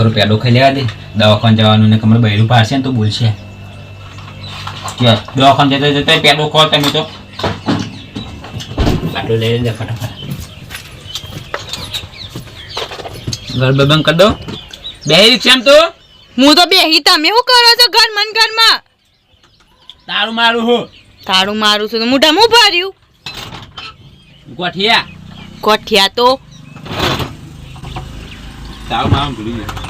થોડો પેડો ખાઈ લેવા દે. દવાખાને જવાનું ને કમર બૈરું પાડશે ને તો બોલશે. દવાખાને જતા જતા પેડો ખો તમે તો. આટલું લઈ લેજે ફટાફટ. ઘર બંધ કરી દો. બે રિક્ષામ તો. હું તો બેહી તમે શું કરો છો ઘર મન ઘરમાં? તારું મારું હો? તારું મારું છે મોઢા ભર્યું? ગોઠિયા. કોઠિયા તો. તારું મારું ભૂલી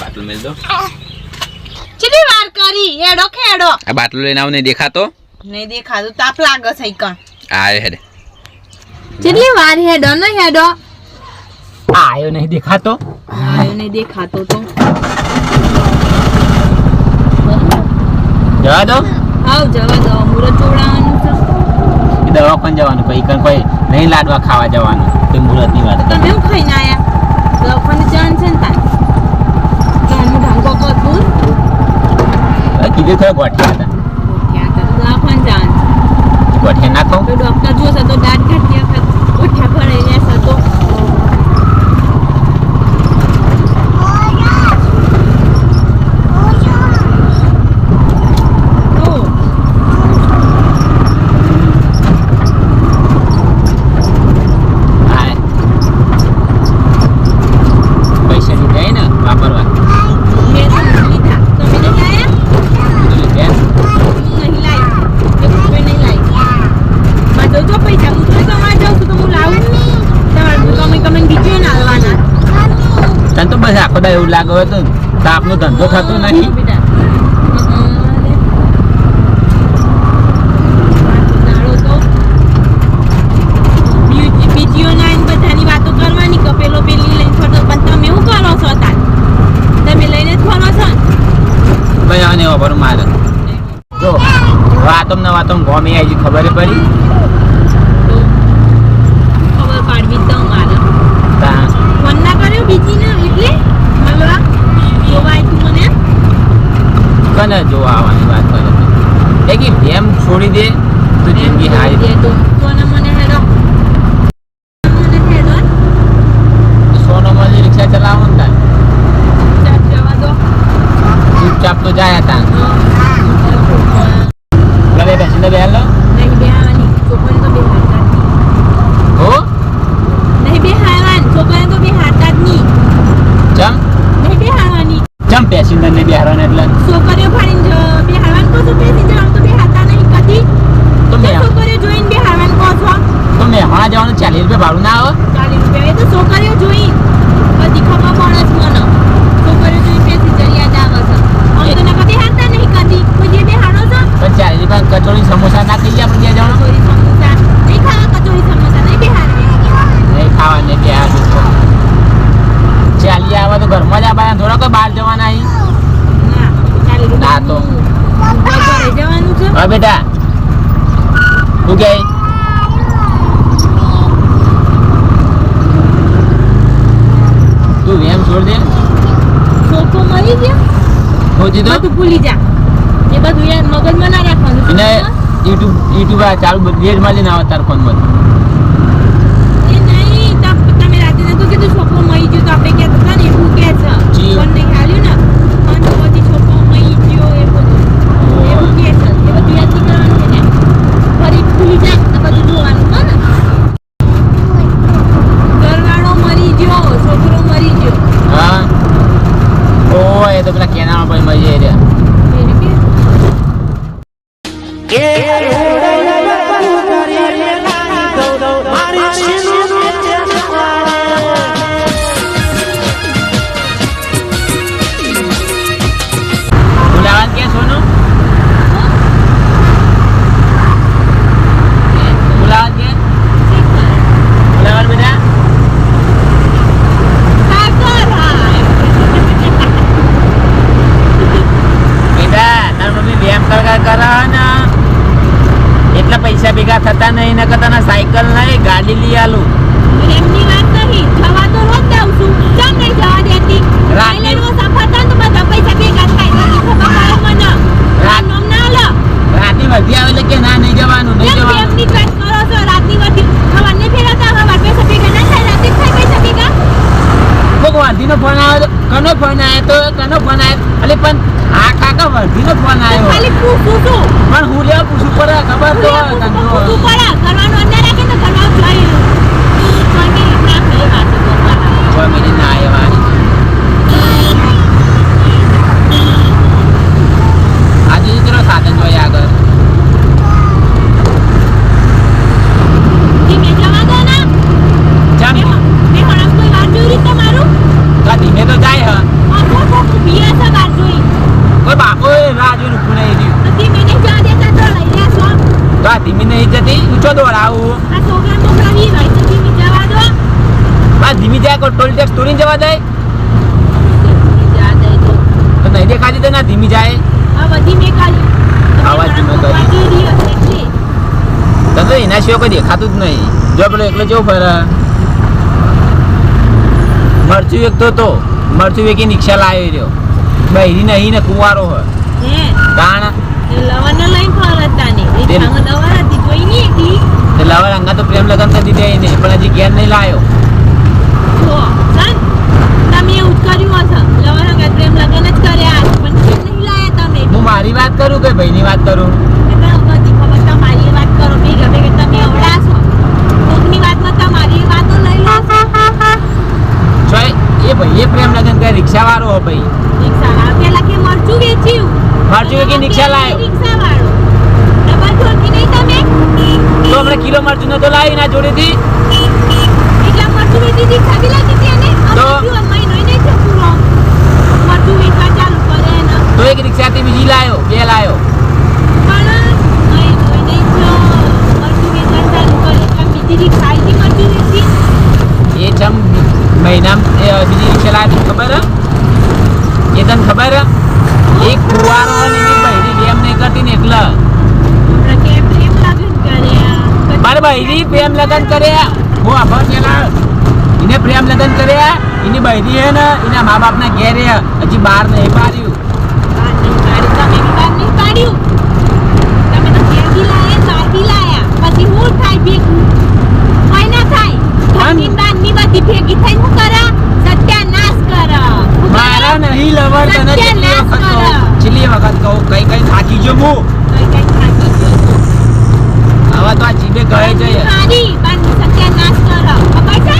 બાટલો મેલ દો. કેટલી વાર કરી? હેડો ખેડો. આ બાટલો લઈને આવ દેખાતો? નહીં દેખાતું તાપ લાગે છે કણ આયો હેડે. કેટલી વાર હેડો ને હેડો? આયો નહીં દેખાતો. આયો નહીં દેખાતો તો. જવા દો. હાવ જવા દો મુરત જોડાવાનું છે. દવાખાને જવાનું કઈ કઈ કોઈ નહીં લાડવા ખાવા જવાનું મુરતની વાત તમે ખાઈને આયા? દવાખાને જાન છે કીધું ખરો ગોઠિયા હતા. ગોઠિયા નાખો. ડોક્ટર જોશે તો દાંત કાઢી વખત કોઠિયા ભરાઈ જશે તો તો હા પૈસા લીધા હે ને વાપરવા મેં તો નહીં લીધા તમે નહીં આયા તો લીધા ને? નહીં લાવી એક રૂપિયો નહીં લાવી માં જો જો પૈસા હું તો તમારે જાઉં છું તો હું લાવું તમારે હું તમે તમે બીજો ના આવવાના તને તો બસ આખો દાડો એવું લાગે હોય તો તાપનો ધંધો થતો નહીં બેટા બીજીઓ ના બધાની વાતો કરવાની કે પેલો પેલી લઈને ફરતો પણ તમે શું કરો છો તાર તમે લઈને જ ફરો છો ને? ભાઈ આને ધંધો થતો જો વાતમ ને વાતમ ગોમી આવી ખબર પડી? ખબર પાડવી તો મારે. ફોન ના કર્યો બીજી ને એટલે? મળવા જોવા આવ્યું મને કને જોવા આવવાની વાત કરે છે. કે એમ છોડી દે તો જિંદગી હારી દે. તો સોનમ મને હેડો. રિક્ષા ચલાવો ને ચૂપચાપ તો જાય હતા ઓલા બે બેસીને બે હાલો નહીં બેહાવાની છોકરીને તો બેહાડતા જ નહીં. હો નહીં બેહાડવાની છોકરીને તો બેહાડતા જ નહીં ચમ નહીં બેહાડવાની ચમ પેસેન્જર ને બેહારવાને એટલે છોકરીઓ ફાડીને જો બેહાડવાનું કહો છો પેસેન્જર આમ તો બેહાડતા નહીં કદી તો મેં છોકરીઓ જોઈને બેહાડવાનું કહો છો તો મેહણા જવાનું ચાલીસ રૂપિયા ભાડું ના આવે ચાલીસ રૂપિયા. એ તો છોકરીઓ જોઈ. બધી ખબર મને. છોકરીઓ જોઈ પેસેન્જર યાદ આવે છે તો નહીં કદી કોઈ છો? પણ ચાલીસ રૂપિયા કચોરી સમોસા ના ખાઈએ આપણે ત્યાં જવાનું કચોરી સમોસા. નહીં ખાવા કચોરી સમોસા નહીં બેહાડવી. નહીં ખાવા નહીં બેહાર ચાલી આવે તો ઘરમાં જ આવવાના થોડા કોઈ બહાર જવાના અહીં? ના તો. જવાનું છે. હા બેટા. તું કે તું એમ છોડ દે. છોકરો મરી ગયો હું તો બધું ભૂલી જા. એ બધું યાર મગજમાં ના રાખવાનું. એને યુટ્યુબ યુટ્યુબ આ ચાલુ બેડમાં લઈને આવે તાર ફોનમાં. એ ભેગા નહીં નકર તને સાયકલ નહીં ગાડી લઈ આલું. એમની વાત નહીં. જવા તો રોજ જાઉં છું. કેમ નહીં જવા દેતી? રાતે- આઈલેન્ડમાં સફર તો બધા પૈસા ભેગા થાય. ખબર મને. રાત- નામ ના લો રાતે વધી આવે કે ના નહીં જવાનું નહીં જવાનું. એમની વર્ધીનો ફોન આવ્યો કનો ફોન આવ્યો તો કનો ફોન આવ્યો. એટલે પણ આ કાકા વર્ધીનો ફોન આવ્યો. ખાલી પૂછું છું પણ હું લેવા પૂછું પડે ખબર તો હોય પૂછું. પડે કરવાનું અંદર રાખે તો કરવાનું જોઈએ કોઈ બી ના થઈ વાત કરવાના કોઈ મિનિટ ના આવ્યો વાળી. આજે તો ચલો સાધન જોઈએ આગળ ધીમે જવા દો ને જામ મેં મેં હમણાં કોઈ વાર જોઈ રીતે મારું તો આ ધીમે તો જાય હ આખો કોક ઊભી હશે વાર જોઈ કોઈ બાપો રાહ જોઈને ઊભું નહીં રહ્યું તો ધીમે નહીં જવા દેતા તો લઈ લેશો તો આ ધીમી નહીં જતી ઊંચો દોડાવું આ છોકરા મોકલાવી હોય તો ધીમે જવા દો બસ ધીમી જાય કોઈ ટોલ ટેક્સ તોડીને જવા દે જવા દે તો તો નહીં દેખાતી તો ના ધીમી જાય આ બધી મેં કાઢી આવાજ ધીમે કરી. વાગી રહ્યો છે એટલે તો તો એના કોઈ જ નહીં. જો પેલો એકલો કેવો ફરે? મરચું વેકતો તો. મરચું વેકી રિક્ષા લાવી રહ્યો. બૈરી નહીં ને કુવારો હોય. કારણ ને લવણ હતી તે લવર અંગા તો પ્રેમ લગન કરી દીધા એને પણ હજી ઘેર નહીં લાયો. તમે એવું કર્યું હશે. પ્રેમ લગન જ કર્યા પણ નહીં લાયા તમે. હું મારી વાત કરું કે ભાઈની વાત કરું એટલે બધી ખબર તમારી વાત કરો ભેગા ભેગા તમે અવડાશો કોકની વાતમાં તમારી વાતો લઈ લો છો એ ભાઈ એ પ્રેમ લગન કરે રિક્ષા વાળો હો ભાઈ? રિક્ષાવાળા? પેલા કે મરચું વેચ્યું મરચું વેચી રિક્ષા લાયો. રિક્ષાવાળો. ડબલ જોડતી નહીં તમે? તો હમણાં કિલો મરચું નતો લાવી ના જોડેથી? એટલા મરચું વેચી દી ખાવી લાગી હતી અને તો? મરચું વેચવા ચાલુ કરે તો એક રિક્ષાથી બીજી લાયો બે લાયો પણ મહિનો નહીં થયો મરચું વેચવા ચાલુ કરે એટલે બીજી રિક્ષા આવી મરચું વેચી એ ચમ મહિના બીજી રિક્ષા લાવી ખબર એ તને ખબર એક કુવારો અને એક બૈરી પ્રેમ નહીં કરતી ને એટલે મારે બૈરી પ્રેમ લગન કર્યા હું આભાર પેલા એને પ્રેમ લગન કર્યા એની બહેરી હે ને એના મા બાપના ઘેર હજી બહાર નહીં પાડ્યું બહાર બહાર બહાર. પછી હું થાય ભેગું? કોઈ ના થાય. બધી ભેગી થઈને હું કરા? નહીં લવર તને છેલ્લી વખત કહું છેલ્લી વખત કહું કઈ કઈ થાકી ગયો હું? ગયો. હવે તો આ જીભે કહે છે મારી બહારનું સત્યાનાશ કરો. ખબર છે?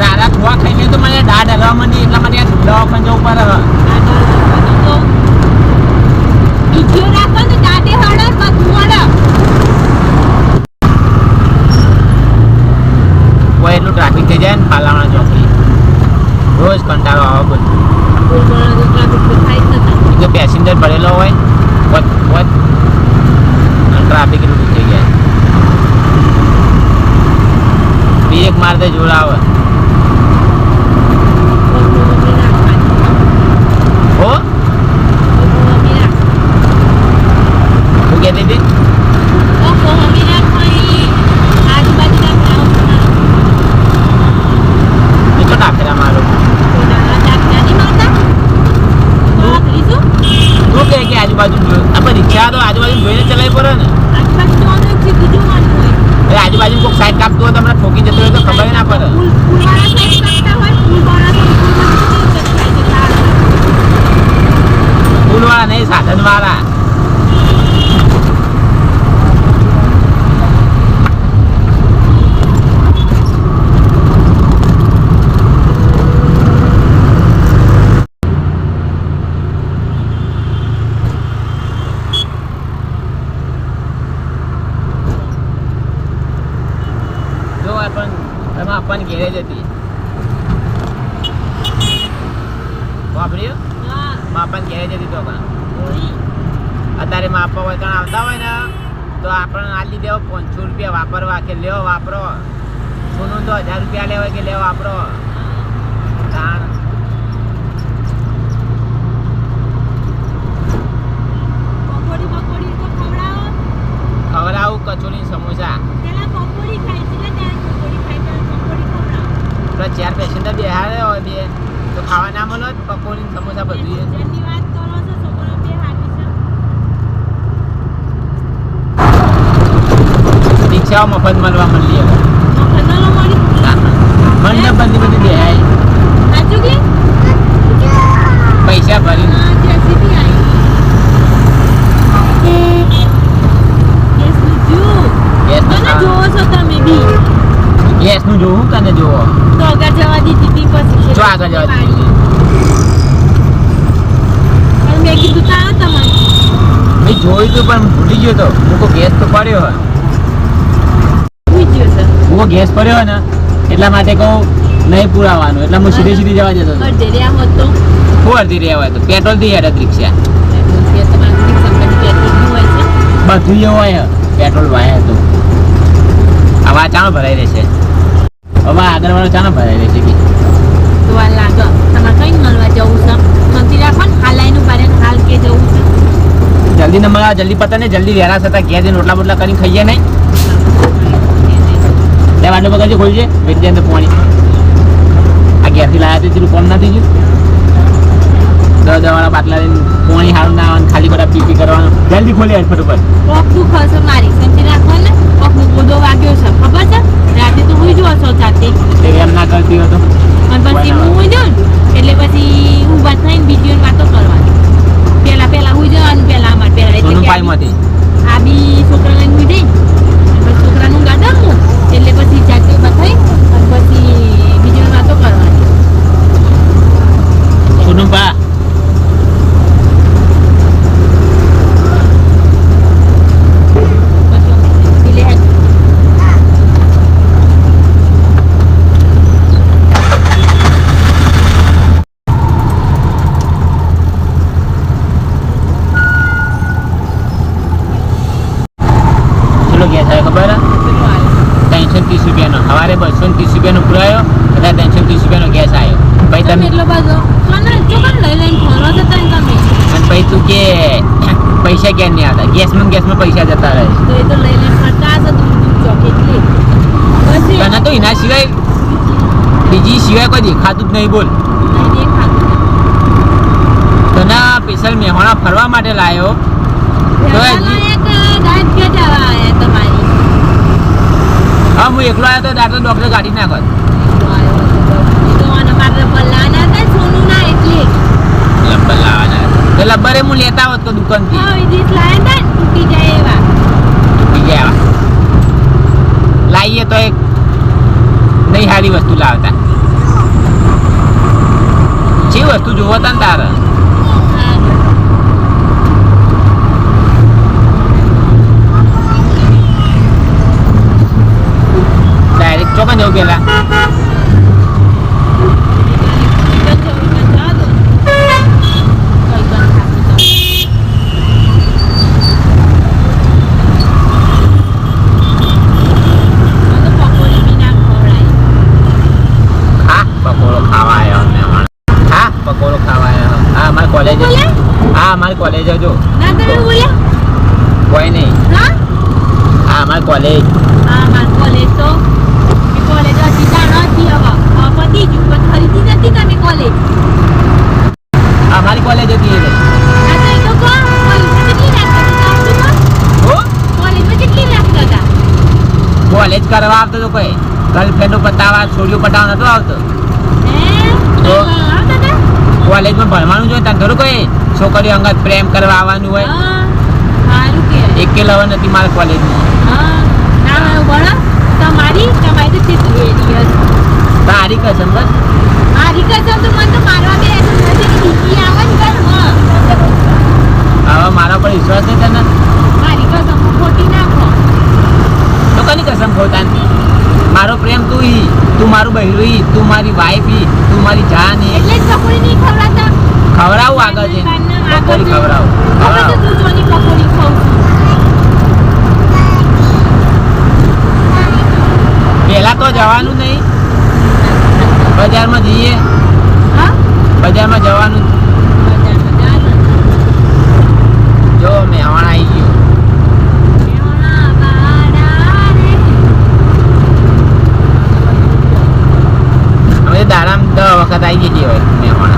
તારા ખોવા ખાઈને તો મને દાઢ હલવા માંડી એટલા માટે આ દવાખાને જવું પડે હવે. આગળ વધવાનું તો. બીજો રાખો ને દાઢે હળે, બધું હળે. કોઈ એટલું ટ્રાફિક થઈ જાય ને પાલાવાળા ચોકડી રોજ કંટાળો આવે બધું બોલ બોલો તો traffic તો થાય જ નથી. એક તો પેસેન્જર ભરેલો હોય વચ વચ અને ટ્રાફિક એટલું થઈ જાય બ્રેક મારતે જોડાવે બધું મમ્મી રાખવાની. હો બધું મમ્મી રાખવાની. શું કહેતી હતી ઓહો, મમ્મી રાખવાની. આજુબાજુના ગ્રાઉન્ડમાં એ તો ટાફેરા મારો કોઈના દાખલા નહીં મારતા? નોકરી શું? આજુબાજુ આપણે રિક્ષા તો આજુબાજુ જોઈને ચલાવી પડે ને આજુબાજુ કોઈક સાઈડ કાપતું હોય તમને ઠોકી જતું હોય તો ખબર ના પડે ફૂલ- ફૂલવાળા સાઈડ કાપતા હોય, ફૂલવાળા તો ફૂલમાં કેવી રીતે થાય છે તાળ? ફૂલવાળા નહીં સાધન વાળા જો આ પણ એમાં ઘેરે હતી. વાપર્યું હા, માપન ઘેરે જતી તો પણ અત્યારે માપવા હોય ત્યાં આવતા હોય ને તો આપણને આ લીધે પાંચસો રૂપિયા વાપરવા કે લેવો વાપરો. સોનું તો હજાર રૂપિયા લેવાય કે લેવો વાપરો. ખાવા ના મળે પકોડી સમોસા બધું રિક્ષાઓ મફત મળવા મળી મને બધી બધી દેહાય પૈસા ભરીને. ગેસનું જોવું તને જોવો. જો આગળ જવા મેં કીધું તા તમારે. મેં જોયું તો પણ ભૂલી ગયો તો. મૂકો ગેસ તો પડ્યો હોય. મૂકો ગેસ પડ્યો હોય ને એટલા માટે કહું નહીં પુરાવાનું. એટલે હું સીધી સીધી જવા જતો હતો. શું અડધી રહ્યા હોય તો. પેટ્રોલથી હેડત બસ બધું એવું હોય. પેટ્રોલ વાય હતું હવે આ ચાણો ભરાઈ રહેશે. હવે આગળ વાળો ચાણો ભરાઈ રહેશે કે. જલ્દી નંબર આવે જલ્દી પતા ને જલ્દી વહેલા થતા ઘેર જઈને રોટલા બોટલા કરીને ખાઈએ નહીં. બે વાટલો બગાડજો ખોલજે. વેચી અંદર પાણી. આ ઘેરથી લાયા તે તેનું કોમ ના થઈ ગયું. દસ લઈને પાણી ના આવે ખાલી બધા પી પી કરવાનું. જલ્દી ખોલી આજ ફટોફટ. કોક દુખ હશે મારી શાંતિ રાખો ને? કોક નો ગોદો વાગ્યો છે ખબર છે? રાતે તો હુઈ જવો છો જાતે. એમ ના કરતી હતો અને પછી હું ને એટલે પછી ઊભા થઈને બીજી વાતો કરવાની. પેલા પેલા હુઈ જવાનું પેલા આ પાઈમાંથી બી- આ બી છોકરા લઈને જઈ પછી છોકરાનું ગાડમ હું એટલે પછી જાતે બતાવી અને પછી બીજી વાતો કરવાની. સોનું પા પછી એટલે ચલો ગેસ આવે ખબર હે? પેલું હાલે. ત્રણસો ત્રીસ રૂપિયાનો સવારે બસો ત્રીસ રૂપિયાનો પુરાયો એટલે ત્રણસો ત્રીસ રૂપિયાનો ગેસ આવ્યો પછી તમે તમે એટલો બધો કોને ચોકન લઈ લઈને ફરો છો તને તમે અને પછી તું કે પૈસા ક્યાં નહીં આવતા ગેસમાં ને ગેસમાં પૈસા જતા રહે તો એ તો લઈ લઈને ફરતા હશે તો તું ચોકેટલી પછી તને તો એના સિવાય બીજી સિવાય કોઈ દેખાતું જ નહીં બોલ તને સ્પેશિયલ મહેમાણા ફરવા માટે તમારી? હા હું એકલો આવ્યો તો દાદા ડોક્ટર કાઢી નાખત. લબ્બર હું લેતા હોત તો દુકાનથી. હા વિદેશ લાયા હતા ને તૂટી જાય એવા. બીજા આવા લાવીએ તો એક નહીં સારી વસ્તુ લાવતા. જે વસ્તુ જોવો તા ને તારે ડાયરેક્ટ ચોકન જવું પેલા હા પકોડો ખાવા આવ્યો મહેમાન હા પકોડો ખાવા આવ્યા હા અમારી કોલેજ? હા અમારી કોલેજ જો કોઈ નહીં. હા? અમારી કોલેજ કોલેજ અમારી કોલેજ હતી પતી ગયું પણ કેટલી નથી તમે કોલેજ હતી કોલેજ કરવા આવતો તો કોઈ. ગર્લફ્રેન્ડ પતાવા છોડ્યું પટાવા નતો આવતો. તો? કોલેજમાં ભણવાનું જોઈએ તને થોડું કોઈ છોકરીઓ અંગત પ્રેમ કરવા આવવાનું હોય? હા, સારું કે. એક કે લવર નથી મારા કોલેજમાં. હા, ના ભણો. તમારી તમારી તો. તારી કસમ બસ મારી કસમ તો મને તો મારવા બે નથી બીજી આવે ને ઘરમાં. હવે મારા પર વિશ્વાસ નહીં તને મારી કસમ હું ખોટી નાખો તો કની કસમ ખોતા મારો પ્રેમ તું હી તું મારું બહેરું હી તું મારી વાઈફ હી તું મારી જાન હી એટલે જ પકોડી નહીં ખવડાવતા ખવડાવું આગળ જઈને આગળ પકોડી જઈને. ખવડાવું હવે તો ખવડાવું તું જોની પકોડી ખાઉં છું. પહેલા તો જવાનું નહીં બજારમાં જઈએ હા? બજારમાં જવાનું બજારમાં જાને. જો મહેમાન આવી ગયો મેહોણા વાળા રે. હવે દાડામ દસ વખત આવી ગઈ હોય મહેમાન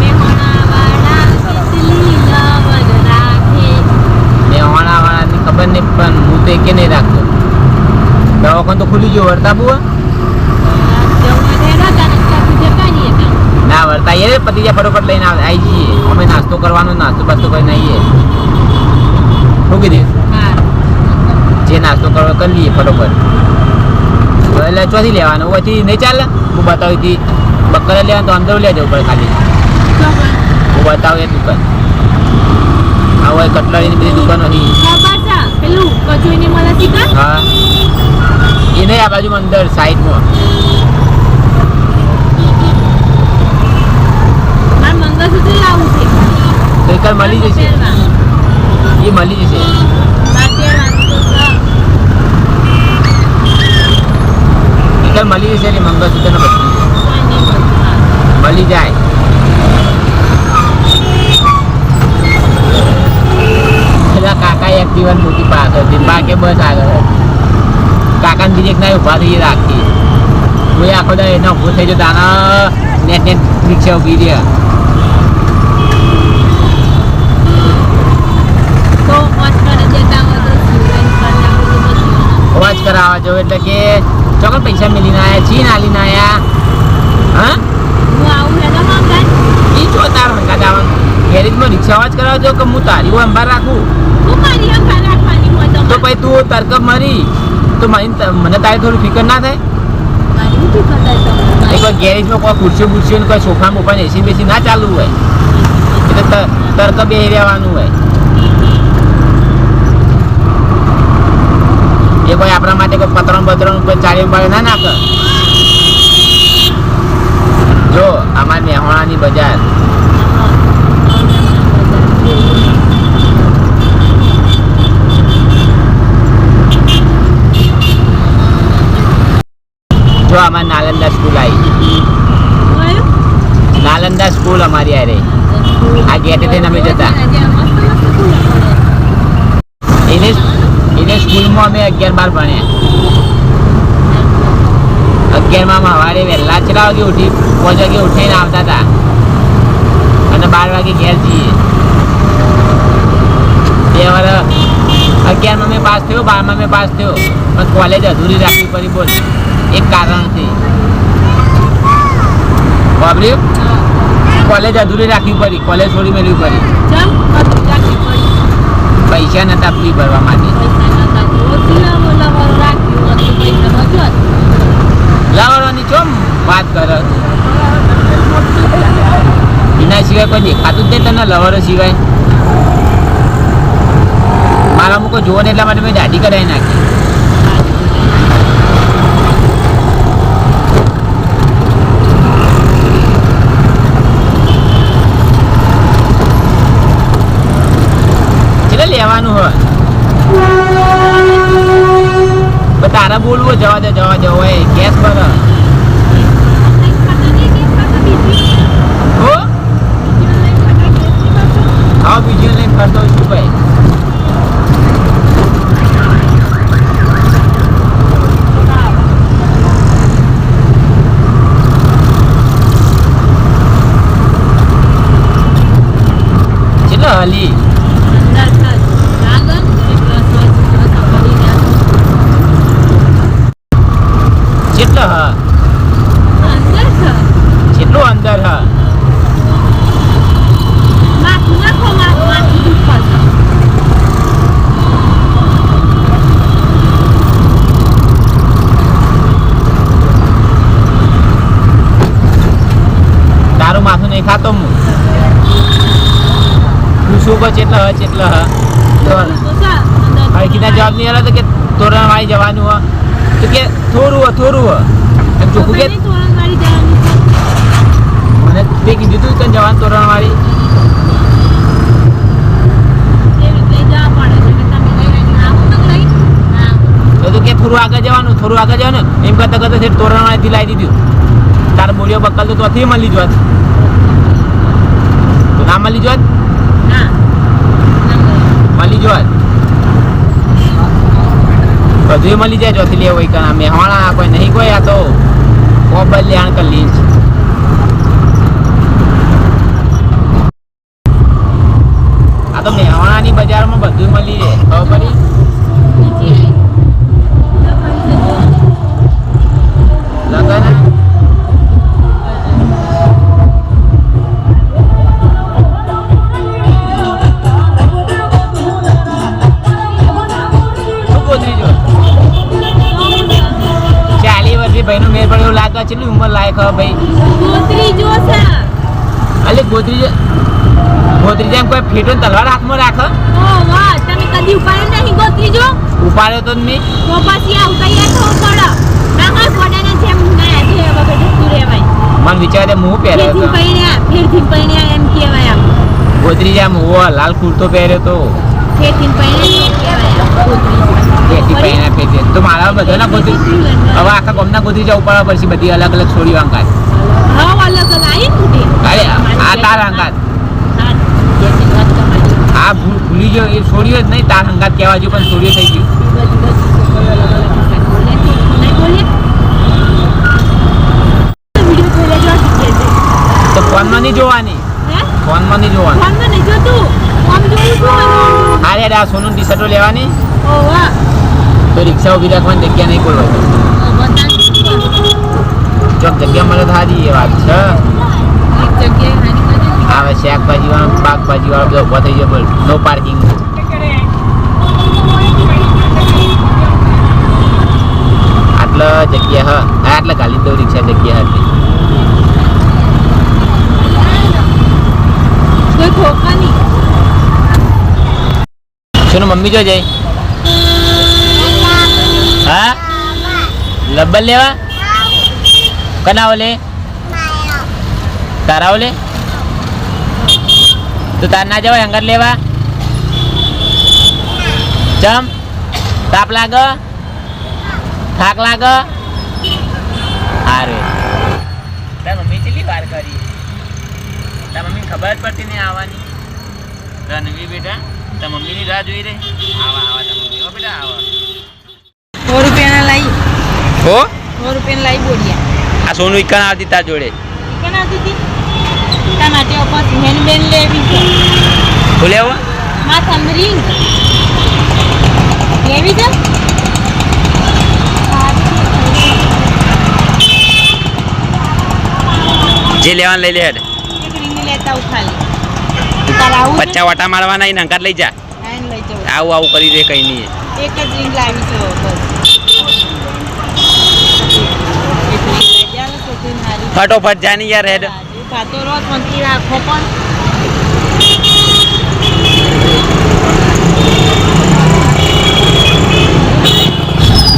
મેહોણા વાળા કેટલી લવર રાખે. મહેમાન વાળાની ખબર નહીં તો એકે નહીં રાખતો? દવાખાનું તો ખુલી ગયું, વર્તા કાં. ના, વર્તા એ પતિ જ્યાં લઈને આવી જઈએ. અમે નાસ્તો કરવાનો નાસ્તો બાસ્તો કરીને આવીએ શું કીધું? જે નાસ્તો કરવો કરી લઈએ ફટોફટ. એટલે ચોથી લેવાનું પછી નહીં ચાલે? હું બતાવી હતી બકરે લેવાનું તો અંદર લઈ જવું પડે ખાલી. હું બતાવું એ દુકાન. આ હોય કટલરીની બધી દુકાનો છે છે પેલું કચોઈને છે કાં? હા. એ નહીં આ બાજુ અંદર સાઈડમાં. મારે મંગળસૂત્ર લાવવું છે. તો એક મળી જશે. એ મળી જશે મારે પહેરવાનું તો છે. એક વાર મળી જશે એટલે મંગળસૂત્ર ને બધું કોઈ નહીં બધું. મળી જાય પેલા કાકા એક્ટિવા મોટી પાછળ હતી બા કે બસ આગળ કાકા બીજી એક ના ઊભા થઈ રાખી કોઈ આખો દા એનો ઊભો થઈ જતો આના નેટ નેટ રિક્ષા ઊભી રહ્યા. અવાજ કરાવવા જો એટલે કે ચોક્કસ પૈસા મિલીને આયા ચીન આલીને આયા? હા? હું આવું હેલો મંગાઈ ઈ જો તાર ગેરેજમાં રિક્ષા અવાજ કરાવજો કે હું તારી અંબાર રાખું? હું મારી તો ભાઈ પછી તું તરકબ મરી. તો મને મને તારે થોડી ફિકર ના થાય? એક એ કોઈ ગેરેજમાં કોઈ ખુરશીઓ ખુરશીઓ કોઈ સોફા બોફા એસી બેસી ના ચાલુ હોય. એટલે ત- બે બેસી રહેવાનું હોય. એ કોઈ આપણા માટે કોઈ પતરણ બતરણ કોઈ ચાલી પાડે ના નાખે. જો આમાં મેહોણાની બજાર. જો અમારે નાલંદા સ્કૂલ આવી. નાલંદા સ્કૂલ અમારી આરે આ ગેટે થઈને અમે જતા. એને એને સ્કૂલમાં અમે અગિયાર બાર ભણ્યા. અગિયારમાં સવારે વહેલા ચાર વાગે ઉઠી પાંચ વાગે ઉઠીને આવતા હતા. અને બાર વાગે ઘેર જઈએ. બે વાર અગિયારમાં મેં પાસ થયો બારમાં મેં પાસ થયો. પણ કોલેજ અધૂરી રાખવી પડી બોલ. એક કારણથી. બાબરી કોલેજ અધૂરી રાખવી પડી. કોલેજ છોડી મેળવી પડી. પૈસા નતા ફી ભરવા માટે. લાવવાની ચોમ વાત કરે. એના સિવાય કોઈ દેખાતું જ નહીં તને લવરો સિવાય. મારા અમુક જોવો ને એટલા માટે મેં દાઢી કરાવી નાખી. લેવાનું હોય. તારે બોલવું જવા દે જવા દે હોય ગેસ પર હો હા બીજું લઈને ફરતો હોય શું ભાઈ ચલો હલી કેટલો હ કેટલું અંદર હ તારું માથું નહીં ખાતો હું તું શું કહો ચેટલો હ ચેટલો હ તો હવે કીધા જવાબ નહીં આલો તો કે તોરણ વાળી જવાનું હ તો કે હ એમ ચોખ્ખું કે મને તે કીધું તું તને જવાનું તોરણ વાળી તો તું કે થોડું આગળ જવાનું થોડું આગળ જવાનું. એમ કરતા કરતા છે તોરણ વાળીથી લાવી દીધું. તારે બોલ્યો બક્કલ તો ત્યાંથી મળી જોત. તો ના મળી જોત મળી જોત બધું મળી જાય ચોથી લેવું હોય કણા મેહોણા કોઈ નહીં કોઈ આ તો કોબલ લેણ કર લીંચ આ તો મહેવાણાની બજારમાં બધું મળી જાય ખબર પડી? લગન? ભાઈનું મેળ પડે એવું લાગે છે ઉંમર લાયક હવે ભાઈ? ગોત્રી અલે ગોત્રી ગોત્રી જેમ કોઈ ફેટો તલવાર હાથમાં રાખો? ઓ વાહ તમે કદી ઉપાડે નહીં ગોત્રી જો. ઉપાડ્યો તો નહીં? તો પછી આવું તૈયાર થવું પડે ના હોય જેમ ના છે વગર જતું રહેવાય. મને વિચારે હું પહેર્યો ફેરથી હતો ફેરથી પૈણ્યા એમ કહેવાય આમ. ગોત્રી જેમ હું લાલ કુર્તો પહેર્યો તો. ફેરથી એમ કહેવાય. તો મારા બધા ના ગોત્રી હવે આખા ગામના ગોત્રી જવું પડે પછી બધી અલગ અલગ છોડીઓ અંગાત હા અલગ અલગ. આવી ને તે અરે આ તાર હા, ભૂલી ગયો એ છોડ્યો જ નહીં તાર અંગાત કહેવા જેવું પણ છોડ્યો થઈ ગયું. તો ફોનમાં નહીં જોવાની. ફોન ફોનમાં નહીં જોવાનું. ફોનમાં નહીં જોતું. આમ જોવું જોવાનું. હા રે આ સોનું ટી શર્ટો લેવાની તો રિક્ષા ઊભી રાખવાની જગ્યા નહીં કોઈ હોય ઓ, જગ્યા મળે તો સારી એ વાત છે. આવે શાકભાજી વાળો શાકભાજી વાળો બધો ઊભો થઈ ગયો બોલ નો પાર્કિંગ આટલા જગ્યા હ આટલા ગાલી દઉં રિક્ષા જગ્યા હતી કોઈ નહીં. શોનું મમ્મી જો જાય. હા? લબ્બલ લેવા? કના ઓલે? તારા ઓલે? તો તાર ના જવાય અંગર લેવા? ચમ? તાપ લાગ? થાક લાગ? હારે. તાર મમ્મી કેટલી વાર કરી? તાર મમ્મી ખબર પડતી નહીં આવવાની. રણવી બેટા. તાર મમ્મીની રાહ જોઈ રહી આવા આવા તાર મમ્મી. હો બેટા આવા. સો રૂપિયાના લાઈ. હો? સો રૂપિયાના લાઈ બોલ્યા આ સોનું ઇકાન આવતી તાર જોડે? ઇકાન આવતી હતી? તારા માટે પછી હેન્ડબેન લેવી છે. બોલે આવો માથામાં ring. લેવી છે? જે લેવાનું લઈ લે એક રીંગ લેતા છે? પચ્ચા વટા મારવાના એને નંકાર લઈ જા. આવું આવું કરી દે કઈ નહીં. એક જ ring લાવી છે. ફટોફટ જાની યાર હેડ. ખાતો રહો પણ તી રાખો પણ.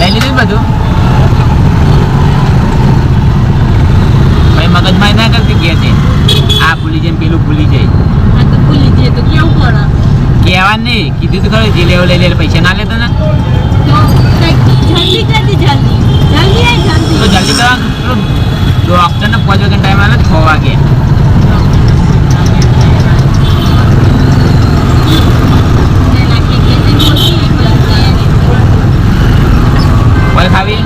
લઈ લીધું બધું? ભાઈ મગજમાં ના કરતી કે છે? આ ભૂલી જાય ને પેલું ભૂલી જાય આ તો ભૂલી જઈએ તો કેવું પડે કહેવા નહીં કીધું તો ખરું જે લેવો લઈ લે પૈસા ના લેતો ને. જલ્દી જલ્દી જલ્દી. જલ્દી ડોક્ટરને પાંચ વાગે ટાઈમ આવે છ વાગે કોઈ ખાવી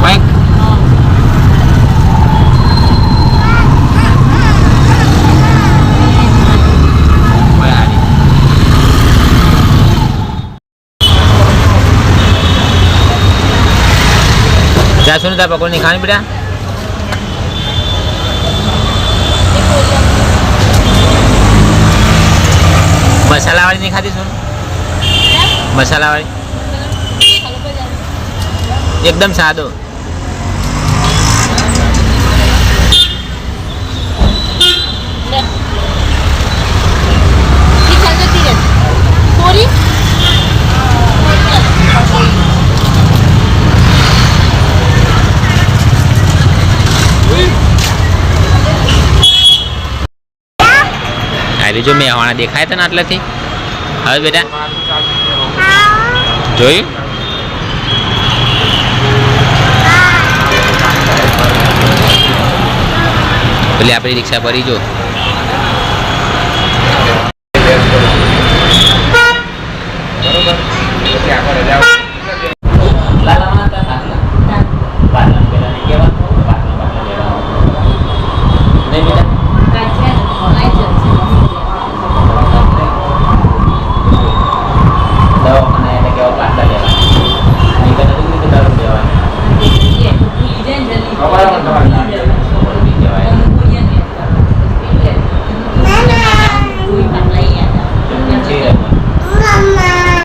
કોઈ કોઈ હારી ને તાર પકોડી ખાણી બેટા? મસાલા વાળી નહીં ખાધી શું? મસાલા વાળી એકદમ સાદો. અરે જો મેવાણા દેખાય તને આટલેથી? હવે બેટા, જોયું? પેલી આપણી રિક્ષા ભરી જો. બરોબર.